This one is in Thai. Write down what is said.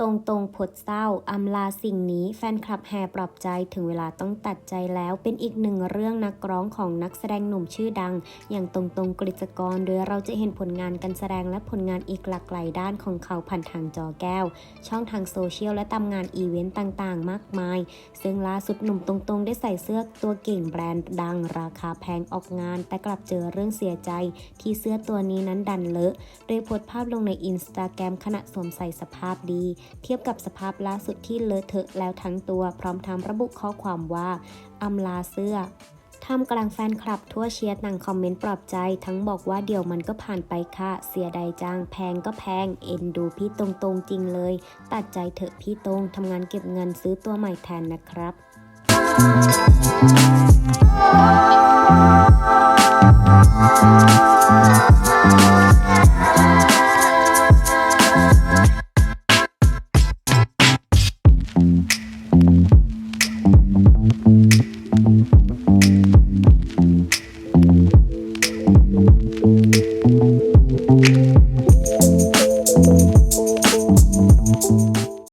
ตรงตรงๆพดเศร้าอำลาสิ่งนี้แฟนคลับแห่ปลอบใจถึงเวลาต้องตัดใจแล้วเป็นอีกหนึ่งเรื่องนักร้องของนักแสดงหนุ่มชื่อดัง อย่างตรงตรงๆกฤษกร โดยเราจะเห็นผลงานการแสดงและผลงานอีกหลากหลายด้านของเขาผ่านทางจอแก้ว ช่องทางโซเชียลและตามงานอีเวนต์ต่างๆ มากมาย ซึ่งล่าสุดหนุ่มตรงๆได้ใส่เสื้อตัวเก่งแบรนด์ดัง ราคาแพงออกงาน แต่กลับเจอเรื่องเสียใจ ที่เสื้อตัวนี้นั้นดันเลอะ โดยโพสต์ภาพลงในอินสตาแกรมขณะสวมใส่สภาพดีเทียบกับสภาพล่าสุดที่เลอะเทอะแล้วทั้งตัว พร้อมทั้งระบุข้อความว่าอำลาเสื้อท่ามกลางแฟนคลับทั่วเชียร์ต่างคอมเมนต์ปลอบใจ ทั้งบอกว่าเดี๋ยวมันก็ผ่านไปค่ะ เสียดายจังแพงก็แพง เอ็นดูพี่ตรงๆจริงเลย ตัดใจเถอะพี่ตรงทำงานเก็บเงินซื้อตัวใหม่แทนนะครับ podcast.